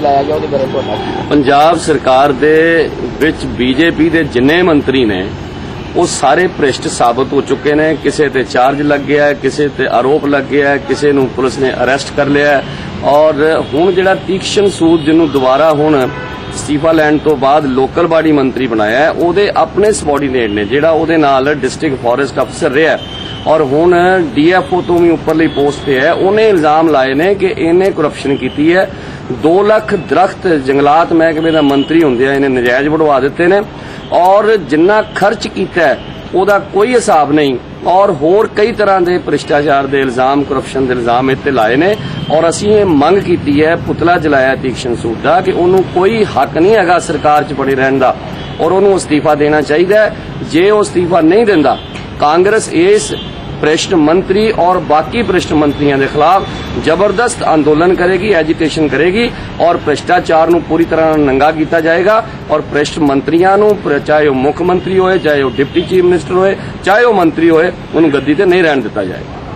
ਗਿਆ, ਉਹਦੇ ਬਾਰੇ ਤੁਹਾਡਾ ਪੰਜਾਬ ਸਰਕਾਰ ਦੇ ਵਿੱਚ ਬੀਜੇਪੀ ਦੇ ਜਿੰਨੇ ਮੰਤਰੀ ਨੇ, ਉਹ ਸਾਰੇ ਭ੍ਰਿਸ਼ਟ ਸਾਬਤ ਹੋ ਚੁੱਕੇ ਨੇ। ਕਿਸੇ ਤੇ ਚਾਰਜ ਲੱਗ ਗਿਆ ਕਿਸੇ ਤੇ ਆਰੋਪ ਲੱਗ ਗਿਆ ਕਿਸੇ ਨੂੰ ਪੁਲਿਸ ਨੇ ਅਰੈਸਟ ਕਰ ਲਿਆ ਔਰ ਹੁਣ ਜਿਹੜਾ ਤੀਕਸ਼ਣ ਸੂਦ ਜਿਹਨੂੰ ਦੁਬਾਰਾ ਹੁਣ ਅਸਤੀਫਾ ਲੈਣ ਤੋਂ ਬਾਅਦ ਲੋਕਲ ਬਾਡੀ ਮੰਤਰੀ ਬਣਾਇਆ ਹੈ, ਉਹਦੇ ਆਪਣੇ ਸਬੋਰਡੀਨੇਟ ਨੇ, ਜਿਹੜਾ ਉਹਦੇ ਨਾਲ ਡਿਸਟ੍ਰਿਕਟ ਫੋਰੈਸਟ ਅਫਸਰ ਰਿਹਾ ਔਰ ਹੁਣ ਡੀਐਫਓ ਤੋਂ ਵੀ ਉੱਪਰਲੀ ਪੋਸਟ ਤੇ ਹੈ। ਉਹਨੇ ਇਲਜ਼ਾਮ ਲਾਏ ਨੇ ਕਿ ਇਹਨੇ ਕਰਪਸ਼ਨ ਕੀਤੀ ਹੈ। 2 ਲੱਖ ਦਰਖਤ ਜੰਗਲਾਤ ਮਹਿਕਮੇ ਦਾ ਮੰਤਰੀ ਹੁੰਦਿਆਂ ਇਹਨੇ ਨਜਾਇਜ਼ ਵਢਵਾ ਦਿੱਤੇ ਨੇ। ਔਰ ਜਿੰਨਾ ਖਰਚ ਕੀਤਾ ਹੈ, ਉਹਦਾ ਕੋਈ ਹਿਸਾਬ ਨਹੀਂ। ਔਰ ਹੋਰ ਕਈ ਤਰ੍ਹਾਂ ਦੇ ਭ੍ਰਿਸ਼ਟਾਚਾਰ ਦੇ ਇਲਜ਼ਾਮ ਕਰਪਸ਼ਨ ਦੇ ਇਲਜ਼ਾਮ ਇੱਥੇ ਲਾਏ ਨੇ। ਔਰ ਅਸੀਂ ਇਹ ਮੰਗ ਕੀਤੀ ਹੈ ਪੁਤਲਾ ਜਲਾਇਆ ਤੀਕਸ਼ਨ ਸੂਦ ਦਾ ਕਿ ਉਹਨੂੰ ਕੋਈ ਹੱਕ ਨਹੀਂ ਹੈਗਾ ਸਰਕਾਰ 'ਚ ਬਣੇ ਰਹਿਣ ਦਾ। ਔਰ ਉਹਨੂੰ ਅਸਤੀਫਾ ਦੇਣਾ ਚਾਹੀਦਾ ਜੇ ਉਹ ਅਸਤੀਫਾ ਨਹੀਂ ਦਿੰਦਾ ਕਾਂਗਰਸ ਇਸ ਭ੍ਰਿਸ਼ਟ ਮੰਤਰੀ ਔਰ ਬਾਕੀ ਭ੍ਰਿਸ਼ਟ ਮੰਤਰੀਆਂ ਦੇ ਖਿਲਾਫ ਜ਼ਬਰਦਸਤ ਅੰਦੋਲਨ ਕਰੇਗੀ, ਐਜੀਟੇਸ਼ਨ ਕਰੇਗੀ ਔਰ ਭ੍ਰਿਸ਼ਟਾਚਾਰ ਨੂੰ ਪੂਰੀ ਤਰ੍ਹਾਂ ਨੰਗਾ ਕੀਤਾ ਜਾਏਗਾ ਔਰ ਭ੍ਰਿਸ਼ਟ ਮੰਤਰੀਆਂ ਨੂੰ ਚਾਹੇ ਉਹ ਮੁੱਖ ਮੰਤਰੀ ਹੋਏ, ਚਾਹੇ ਉਹ ਡਿਪਟੀ ਚੀਫ ਮਿਨਿਸਟਰ ਹੋਏ, ਚਾਹੇ ਉਹ ਮੰਤਰੀ ਹੋਏ, ਉਹਨੂੰ ਗੱਦੀ ਤੇ ਨਹੀਂ ਰਹਿਣ ਦਿੱਤਾ ਜਾਏਗਾ।